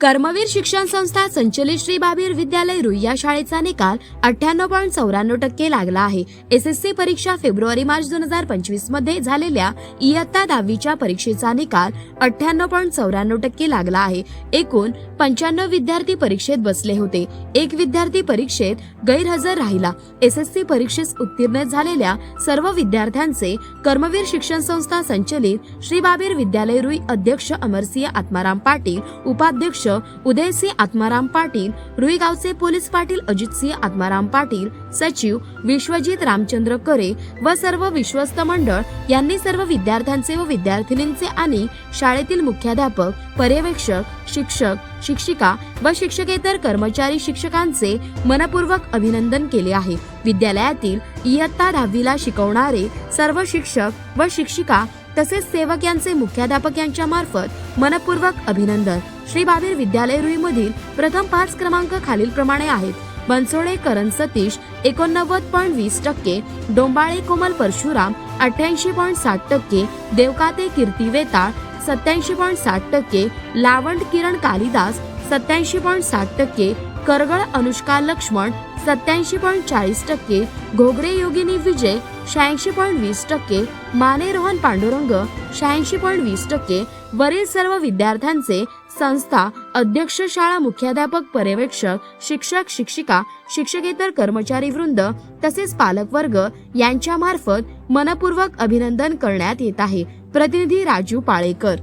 कर्मवीर शिक्षण संस्था संचलित श्री बाबीर विद्यालय रुई या शाळेचा निकाल अठ्ठ्याण्णव पॉईंट चौऱ्याण्णव टक्के लागला आहे. एस एस सी परीक्षा फेब्रुवारी मार्च दोन हजार पंचवीसमध्ये झालेल्या इयत्ता दहावीच्या परीक्षेचा निकाल अठ्ठ्याण्णव पॉईंट चौऱ्याण्णव टक्के लागला आहे. एकूण पंच्याण्णव विद्यार्थी परीक्षेत बसले होते. एक विद्यार्थी परीक्षेत गैरहजर राहिला. एस एस सी परीक्षेस उत्तीर्ण झालेल्या सर्व विद्यार्थ्यांचे कर्मवीर शिक्षण संस्था संचलित श्री बाबीर विद्यालय रुई अध्यक्ष अमरसिंह आत्माराम पाटील उपाध्यक्ष उदयसिंह आत्माराम पाटील रुईगावचे पोलीस पाटील अजितसिंह आत्माराम पाटील सचिव विश्वजित रामचंद्र करे व सर्व विश्वस्त मंडळ यांनी सर्व विद्यार्थ्यांचे व विद्यार्थिनींचे आणि शाळेतील मुख्याध्यापक पर्यवेक्षक शिक्षक शिक्षिका व शिक्षकेतर कर्मचारी शिक्षकांचे मनपूर्वक अभिनंदन केले आहे. विद्यालयातील इयत्ता दहावीला शिकवणारे सर्व शिक्षक व शिक्षिका तसेच सेवक यांचे मुख्याध्यापक यांच्या मार्फत मनपूर्वक अभिनंदन. श्री बाबीर विद्यालय रुईमधील प्रथम पाच क्रमांक खालीलप्रमाणे आहेत. बनसोडे करण सतीश एकोणनव्वद पॉईंट वीस टक्के डोंबाळे कोमल परशुराम अठ्याऐंशी पॉईंट सात टक्के देवकाते कीर्ती वेताळ सत्याऐंशी पॉईंट सात टक्के लावंड किरण कालिदास सत्याऐंशी पॉईंट सात टक्के करगळ अनुष्का लक्ष्मण सत्याऐंशी पॉईंट चाळीस टक्के घोगरे योगिनी विजय शहाऐंशी पॉईंट वीस टक्के माने रोहन पांडुरंग शहाऐंशी पॉईंट वीस टक्के वरील सर्व विद्यार्थ्यांचे संस्था अध्यक्ष शाळा मुख्याध्यापक पर्यवेक्षक शिक्षक शिक्षिका शिक्षकेतर कर्मचारी वृंद तसेच पालक वर्ग यांच्या मार्फत मनपूर्वक अभिनंदन करण्यात येत आहे. प्रतिनिधी राजू पाळेकर.